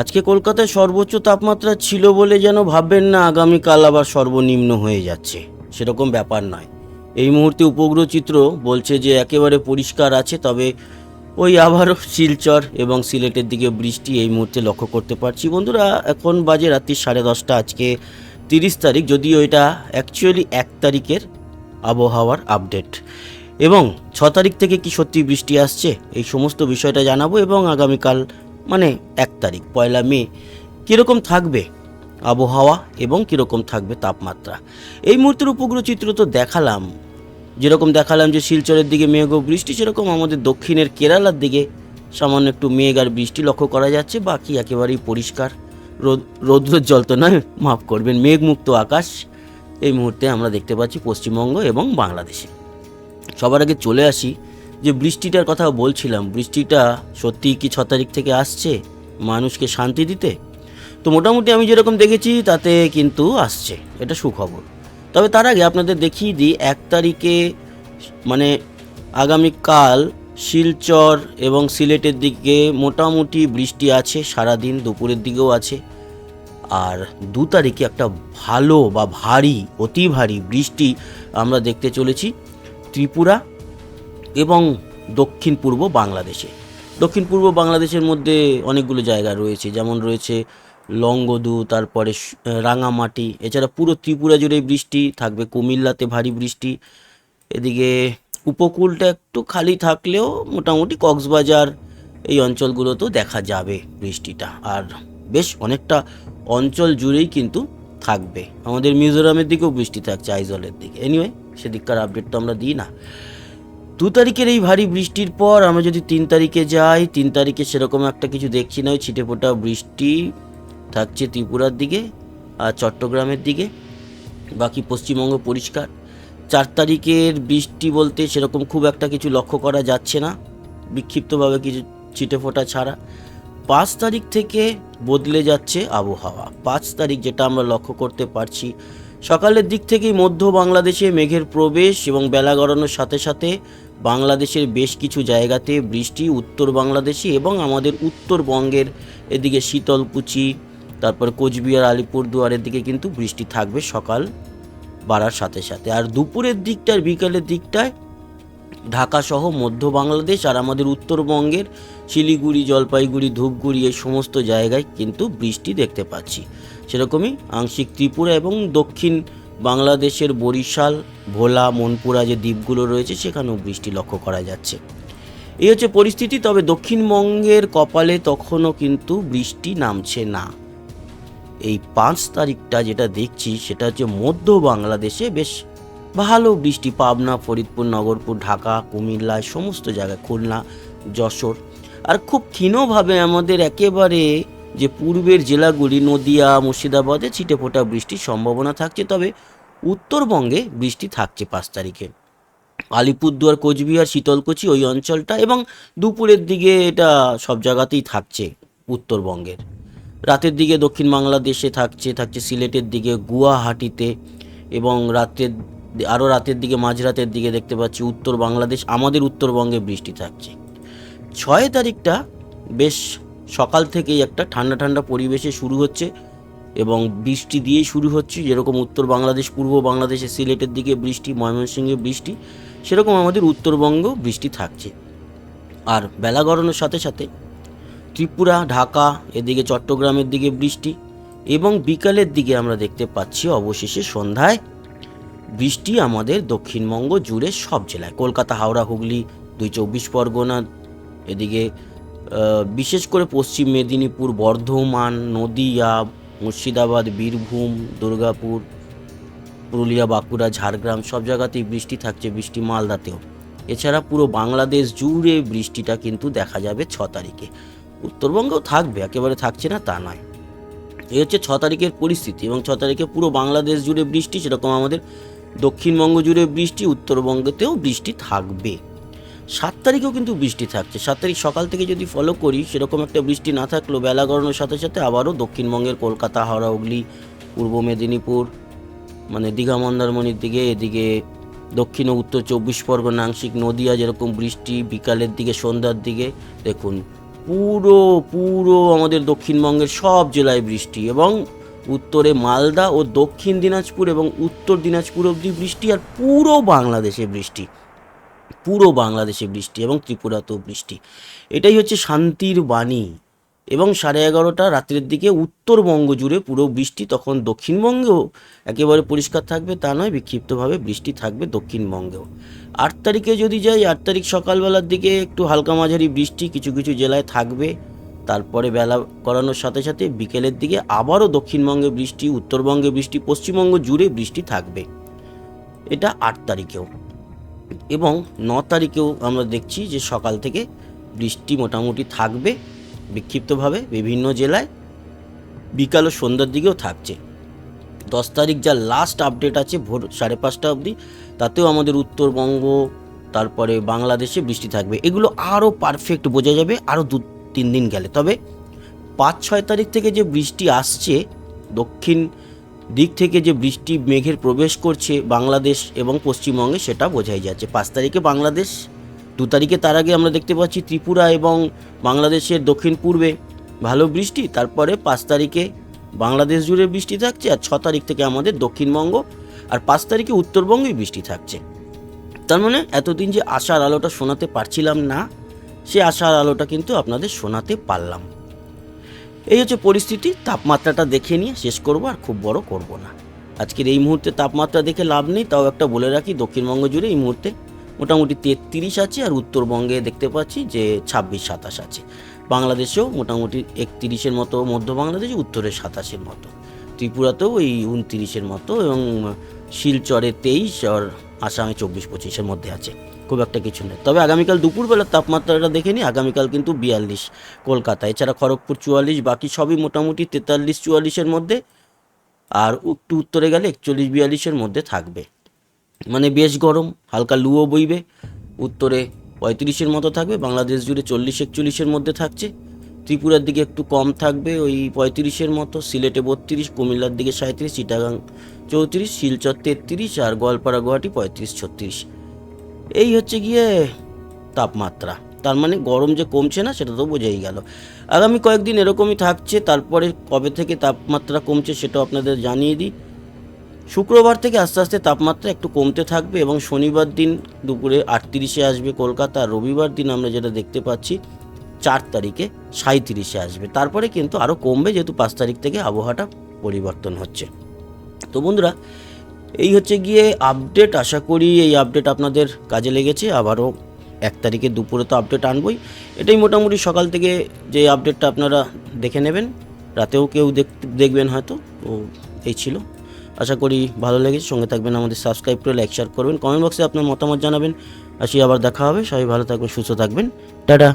আজকে কলকাতায় সর্বোচ্চ তাপমাত্রা ছিল বলে যেন ভাববেন না, আগামীকাল আবার সর্বনিম্ন হয়ে যাচ্ছে। সেরকম ব্যাপার নয়। এই মুহূর্তে উপগ্রহ চিত্র বলছে যে একেবারে পরিষ্কার আছে, তবে ওই আবারও শিলচর এবং সিলেটের দিকে বৃষ্টি এই মুহূর্তে লক্ষ্য করতে পারছি। বন্ধুরা, এখন বাজে রাত্রি সাড়ে দশটা, আজকে তিরিশ তারিখ, যদিও এটা অ্যাকচুয়ালি এক তারিখের আবহাওয়ার আপডেট এবং ছ তারিখ থেকে কি সত্যি বৃষ্টি আসছে, এই সমস্ত বিষয়টা জানাব এবং আগামীকাল মানে এক তারিখ, পয়লা মে, কীরকম থাকবে আবহাওয়া এবং কীরকম থাকবে তাপমাত্রা? এই মুহূর্তের উপগ্রহ চিত্র তো দেখালাম। যেরকম দেখালাম যে শিলচরের দিকে মেঘ ও বৃষ্টি, সেরকম আমাদের দক্ষিণের কেরালার দিকে সামান্য একটু মেঘ আর বৃষ্টি লক্ষ্য করা যাচ্ছে। বাকি একেবারেই পরিষ্কার। রোদ, রৌদ্রের জল তো নয়, মাফ করবেন, মেঘমুক্ত আকাশ। এই মুহূর্তে আমরা দেখতে পাচ্ছি পশ্চিমবঙ্গ এবং বাংলাদেশে। সবার আগে চলে আসি যে বৃষ্টিটার কথা বলছিলাম, বৃষ্টিটা সত্যিই কি ছ তারিখ থেকে আসছে? মানুষকে শান্তি দিতে? তো মোটামুটি আমি যেরকম দেখেছি, তাতে কিন্তু আসছে। এটা সুখবর। তবে তার আগে আপনাদের দেখিয়ে দিই, এক তারিখে মানে আগামীকাল শিলচর এবং সিলেটের দিকে মোটামুটি বৃষ্টি আছে, সারাদিন দুপুরের দিকেও আছে। আর দু তারিখে একটা ভালো বা ভারী, অতি ভারী বৃষ্টি আমরা দেখতে চলেছি ত্রিপুরা এবং দক্ষিণ পূর্ব বাংলাদেশে। দক্ষিণ পূর্ব বাংলাদেশের মধ্যে অনেকগুলো জায়গা রয়েছে, যেমন রয়েছে লংগদু, তারপরে রাঙামাটি, এছাড়া পুরো ত্রিপুরা জুড়ে বৃষ্টি থাকবে, কুমিল্লাতে ভারী বৃষ্টি। এদিকে উপকূলটা একটু খালি থাকলেও মোটামুটি কক্সবাজার, এই অঞ্চলগুলোতেও দেখা যাবে বৃষ্টিটা। আর বেশ অনেকটা অঞ্চল জুড়েই কিন্তু থাকবে। আমাদের মিজোরামের দিকেও বৃষ্টি থাকছে, আইজলের দিকে। এনিওয়ে সেদিককার আপডেট তো আমরা দিই না। দু তারিখের এই ভারী বৃষ্টির পর আমরা যদি তিন তারিখে যাই, তিন তারিখে সেরকম একটা কিছু দেখছি না। ওই ছিটেফোঁটা বৃষ্টি থাকছে ত্রিপুরার দিকে আর চট্টগ্রামের দিকে। বাকি পশ্চিমবঙ্গ পরিষ্কার। চার তারিখের বৃষ্টি বলতে সেরকম খুব একটা কিছু লক্ষ্য করা যাচ্ছে না, বিক্ষিপ্তভাবে কিছু ছিটেফোঁটা ছাড়া। পাঁচ তারিখ থেকে বদলে যাচ্ছে আবহাওয়া। পাঁচ তারিখ যেটা আমরা লক্ষ্য করতে পারছি সকালের দিক থেকেই মধ্য বাংলাদেশে মেঘের প্রবেশ এবং বেলা গড়ানোর সাথে সাথে বাংলাদেশের বেশ কিছু জায়গাতে বৃষ্টি, উত্তর বাংলাদেশে এবং আমাদের উত্তরবঙ্গের এদিকে শীতলকুচি, তারপর কোচবিহার, আলিপুরদুয়ারের দিকে কিন্তু বৃষ্টি থাকবে সকাল বাড়ার সাথে সাথে। আর দুপুরের দিকটার বিকালের দিকটায় ঢাকা সহ মধ্য বাংলাদেশ আর আমাদের উত্তরবঙ্গের শিলিগুড়ি, জলপাইগুড়ি, ধূপগুড়ি এই সমস্ত জায়গায় কিন্তু বৃষ্টি দেখতে পাচ্ছি। সেরকমই আংশিক ত্রিপুরা এবং দক্ষিণ বাংলাদেশের বরিশাল, ভোলা, মনপুরা যে দ্বীপগুলো রয়েছে সেখানেও বৃষ্টি লক্ষ্য করা যাচ্ছে। এই হচ্ছে পরিস্থিতি, তবে দক্ষিণবঙ্গের কপালে তখনও কিন্তু বৃষ্টি নামছে না। এই পাঁচ তারিখটা যেটা দেখছি সেটা হচ্ছে মধ্য বাংলাদেশে বেশ ভালো বৃষ্টি, পাবনা, ফরিদপুর, নগরপুর, ঢাকা, কুমিল্লা, সমস্ত জায়গায়, খুলনা, যশোর। আর খুব ক্ষীণভাবে আমাদের একেবারে যে পূর্বের জেলাগুলি, নদিয়া, মুর্শিদাবাদে ছিটে ফোটা বৃষ্টির সম্ভাবনা থাকছে, তবে উত্তরবঙ্গে বৃষ্টি থাকছে পাঁচ তারিখে। আলিপুরদুয়ার, কোচবিহার, শীতলকুচি, ওই অঞ্চলটা এবং দুপুরের দিকে এটা সব জায়গাতেই থাকছে উত্তরবঙ্গের। রাতের দিকে দক্ষিণ বাংলাদেশে থাকছে থাকছে সিলেটের দিকে, গুয়াহাটিতে এবং রাতের আরও রাতের দিকে, মাঝরাতের দিকে দেখতে পাচ্ছি উত্তর বাংলাদেশ, আমাদের উত্তরবঙ্গে বৃষ্টি থাকছে। ছয় তারিখটা বেশ সকাল থেকেই একটা ঠান্ডা ঠান্ডা পরিবেশে শুরু হচ্ছে এবং বৃষ্টি দিয়েই শুরু হচ্ছে। যেরকম উত্তর বাংলাদেশ, পূর্ব বাংলাদেশে সিলেটের দিকে বৃষ্টি, ময়মনসিংহে বৃষ্টি, সেরকম আমাদের উত্তরবঙ্গ বৃষ্টি থাকছে। আর বেলা গড়ানোর সাথে সাথে ত্রিপুরা, ঢাকা, এদিকে চট্টগ্রামের দিকে বৃষ্টি এবং বিকালের দিকে আমরা দেখতে পাচ্ছি অবশেষে সন্ধ্যায় বৃষ্টি আমাদের দক্ষিণবঙ্গ জুড়ে সব জেলায়। কলকাতা, হাওড়া, হুগলি, দুই চব্বিশ পরগনা, এদিকে বিশেষ করে পশ্চিম মেদিনীপুর, বর্ধমান, নদীয়া, মুর্শিদাবাদ, বীরভূম, দুর্গাপুর, পুরুলিয়া, বাঁকুড়া, ঝাড়গ্রাম, সব জায়গাতেই বৃষ্টি থাকছে, বৃষ্টি মালদাতেও। এছাড়া পুরো বাংলাদেশ জুড়ে বৃষ্টিটা কিন্তু দেখা যাবে ছ তারিখে। উত্তরবঙ্গেও থাকবে, একেবারে থাকছে না তা নয়। এই হচ্ছে ছ তারিখের পরিস্থিতি এবং ছ তারিখে পুরো বাংলাদেশ জুড়ে বৃষ্টি, সেরকম আমাদের দক্ষিণবঙ্গ জুড়ে বৃষ্টি, উত্তরবঙ্গতেও বৃষ্টি থাকবে। সাত তারিখেও কিন্তু বৃষ্টি থাকছে। সাত তারিখ সকাল থেকে যদি ফলো করি, সেরকম একটা বৃষ্টি না থাকলেও বেলা গড়ানোর সাথে সাথে আবারও দক্ষিণবঙ্গের কলকাতা, হাওড়া, হুগলি, পূর্ব মেদিনীপুর মানে দীঘা, মন্দারমণির দিকে, এদিকে দক্ষিণ ও উত্তর চব্বিশ পরগনা, আংশিক নদিয়া যেরকম বৃষ্টি, বিকালের দিকে, সন্ধ্যার দিকে, দেখুন পুরো পুরো আমাদের দক্ষিণবঙ্গের সব জেলায় বৃষ্টি এবং উত্তরে মালদা ও দক্ষিণ দিনাজপুর এবং উত্তর দিনাজপুর অবধি বৃষ্টি আর পুরো বাংলাদেশে বৃষ্টি। পুরো বাংলাদেশে বৃষ্টি এবং ত্রিপুরাতেও বৃষ্টি। এটাই হচ্ছে শান্তির বাণী। এবং সাড়ে এগারোটা রাত্রের দিকে উত্তরবঙ্গ জুড়ে পুরো বৃষ্টি, তখন দক্ষিণবঙ্গেও একেবারে পরিষ্কার থাকবে তা নয়, বিক্ষিপ্তভাবে বৃষ্টি থাকবে দক্ষিণবঙ্গেও। আট তারিখে যদি যাই, আট তারিখ সকালবেলার দিকে একটু হালকা মাঝারি বৃষ্টি, কিছু কিছু জেলায় থাকবে। তারপরে বেলা করানোর সাথে সাথে বিকেলের দিকে আবারও দক্ষিণবঙ্গে বৃষ্টি, উত্তরবঙ্গে বৃষ্টি, পশ্চিমবঙ্গ জুড়ে বৃষ্টি থাকবে। এটা আট তারিখেও। এবং ন তারিখেও আমরা দেখছি যে সকাল থেকে বৃষ্টি মোটামুটি থাকবে, বিক্ষিপ্তভাবে বিভিন্ন জেলায়। বিকাল ও সন্ধ্যার দিকেও থাকছে। দশ তারিখ যা লাস্ট আপডেট আছে, ভোর সাড়ে পাঁচটা অবধি, তাতেও আমাদের উত্তরবঙ্গ, তারপরে বাংলাদেশে বৃষ্টি থাকবে। এগুলো আরও পারফেক্ট বোঝা যাবে, আরও দু তিন দিন গেলে। তবে পাঁচ, ছয় তারিখ থেকে যে বৃষ্টি আসছে, দক্ষিণ দিক থেকে যে বৃষ্টি মেঘের প্রবেশ করছে বাংলাদেশ এবং পশ্চিমবঙ্গে, সেটা বোঝাই যাচ্ছে। পাঁচ তারিখে বাংলাদেশ, দু তারিখে তার আগে আমরা দেখতে পাচ্ছি ত্রিপুরা এবং বাংলাদেশের দক্ষিণ পূর্বে ভালো বৃষ্টি, তারপরে পাঁচ তারিখে বাংলাদেশ জুড়ে বৃষ্টি থাকছে আর ছ তারিখ থেকে আমাদের দক্ষিণবঙ্গ আর পাঁচ তারিখে উত্তরবঙ্গেই বৃষ্টি থাকছে। তার মানে এতদিন যে আশার আলোটা শোনাতে পারছিলাম না সে আশার আলোটা কিন্তু আপনাদের শোনাতে পারলাম। এই হচ্ছে পরিস্থিতি, তাপমাত্রাটা দেখে নিয়ে শেষ করব আর খুব বড় করব না। আজকের এই মুহূর্তে তাপমাত্রা দেখে লাভ নেই, তাও একটা বলে রাখি, দক্ষিণবঙ্গ জুড়ে এই মুহূর্তে মোটামুটি তেত্রিশ আছে আর উত্তরবঙ্গে দেখতে পাচ্ছি যে ছাব্বিশ, সাতাশ আছে। বাংলাদেশেও মোটামুটি একত্রিশের মতো, মধ্য বাংলাদেশে উত্তরে সাতাশের মতো। ত্রিপুরাতেও এই উনত্রিশের মতো এবং শিলচরে তেইশ আর আসামে চব্বিশ, পঁচিশের মধ্যে আছে। খুব একটা কিছু নেই। তবে আগামীকাল দুপুরবেলার তাপমাত্রাটা দেখে নিই। আগামীকাল কিন্তু বিয়াল্লিশ কলকাতা এছাড়া খড়গপুর চুয়াল্লিশ, বাকি সবই মোটামুটি তেতাল্লিশ, চুয়াল্লিশের মধ্যে। আর একটু উত্তরে গেলে একচল্লিশ, বিয়াল্লিশের মধ্যে থাকবে। মানে বেশ গরম, হালকা লুও বইবে। উত্তরে পঁয়ত্রিশের মতো থাকবে, বাংলাদেশ জুড়ে চল্লিশ, একচল্লিশের মধ্যে থাকছে। ত্রিপুরার দিকে একটু কম থাকবে ওই পঁয়ত্রিশের মতো, সিলেটে বত্রিশ, কুমিল্লার দিকে সাঁত্রিশ চিটাগাং চৌত্রিশ, শিলচর তেত্রিশ, আর গোয়ালপাড়া, গুয়াহাটি পঁয়ত্রিশ, ছত্রিশ। এই হচ্ছে গিয়ে তাপমাত্রা। তার মানে গরম যে কমছে না, সেটা তো বোঝাই গেল। আগামী কয়েকদিন এরকমই থাকছে, তারপরে কবে থেকে তাপমাত্রা কমছে সেটাও আপনাদের জানিয়ে দিই। শুক্রবার থেকে আস্তে আস্তে তাপমাত্রা একটু কমতে থাকবে এবং শনিবার দিন দুপুরে আটত্রিশে আসবে কলকাতা রবিবার দিন আমরা যেটা দেখতে পাচ্ছি, চার তারিখে সাঁত্রিশে আসবে। তারপরে কিন্তু আরও কমবে, যেহেতু পাঁচ তারিখ থেকে আবহাওয়াটা পরিবর্তন হচ্ছে। তো বন্ধুরা এই হচ্ছে গিয়ে আপডেট আশা করি এই আপডেট আপনাদের কাজে লেগেছে। আবারও এক তারিখে দুপুরে তো আপডেট আনবই। এটাই মোটামুটি সকাল থেকে যে আপডেটটা আপনারা দেখে নেবেন। রাতেও কেউ দেখ- দেখবেন হয়তো। তো এই ছিল। আশা করি ভালো লেগেছে। সঙ্গে থাকবেন আমাদের সাবস্ক্রাইব করে লাইক শেয়ার করবেন। কমেন্ট বক্সে আপনার মতামত জানাবেন। আসি আবার দেখা হবে। সবাই ভালো থাকবেন, সুস্থ থাকবেন। টাটা।